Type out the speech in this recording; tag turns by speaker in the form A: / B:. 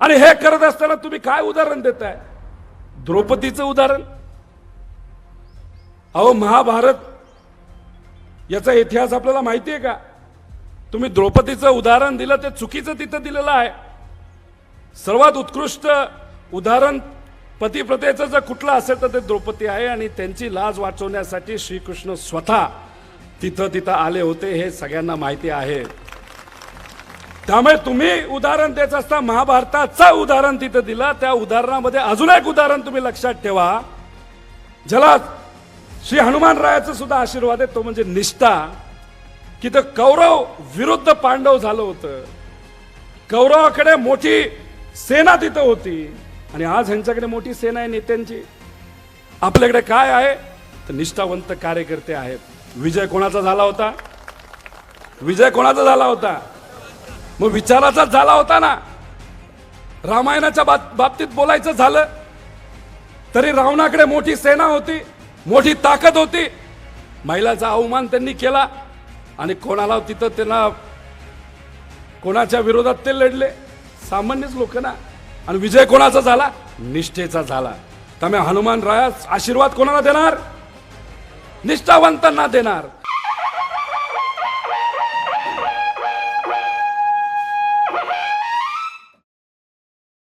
A: आणि हे करत असताना तुम्ही काय उदाहरण देताय? द्रौपदीचं उदाहरण? अहो महाभारत याचा इतिहास आपल्याला माहिती आहे का? तुम्ही द्रौपदीचं उदाहरण दिलं ते चुकीचं तिथं दिलेलं आहे. सर्वात उत्कृष्ट उदाहरण पतिप्रतेचं जर कुठलं असेल तर ते द्रौपदी आहे आणि त्यांची लाज वाचवण्यासाठी श्रीकृष्ण स्वतः तिथं तिथं आले होते हे सगळ्यांना माहिती आहे. त्यामुळे तुम्ही उदाहरण देत असता महाभारताचं उदाहरण तिथं दिलं. त्या उदाहरणामध्ये अजून एक उदाहरण तुम्ही लक्षात ठेवा. ज्याला श्री हनुमानरायाचं सुद्धा आशीर्वाद आहे तो म्हणजे निष्ठा. की तर कौरव विरुद्ध पांडव झालं होतं. कौरवाकडे मोठी सेना तिथं होती. आणि आज ह्यांच्याकडे मोठी सेना आहे नेत्यांची. आपल्याकडे काय आहे? तर निष्ठावंत कार्यकर्ते आहेत. विजय कोणाचा झाला होता? विजय कोणाचा झाला होता? मग विचाराचा झाला होता ना. रामायणाच्या बाब- बाबतीत बोलायचं झालं तरी रावणाकडे मोठी सेना होती मोठी ताकद होती. महिलाचा अवमान त्यांनी केला आणि कोणाला तिथं त्यांना कोणाच्या विरोधात ते लढले. सामान्यच लोक ना. आणि विजय कोणाचा झाला? निष्ठेचा झाला. त्यामुळे हनुमान रायास आशीर्वाद कोणाला देणार? निष्ठावंतांना देणार.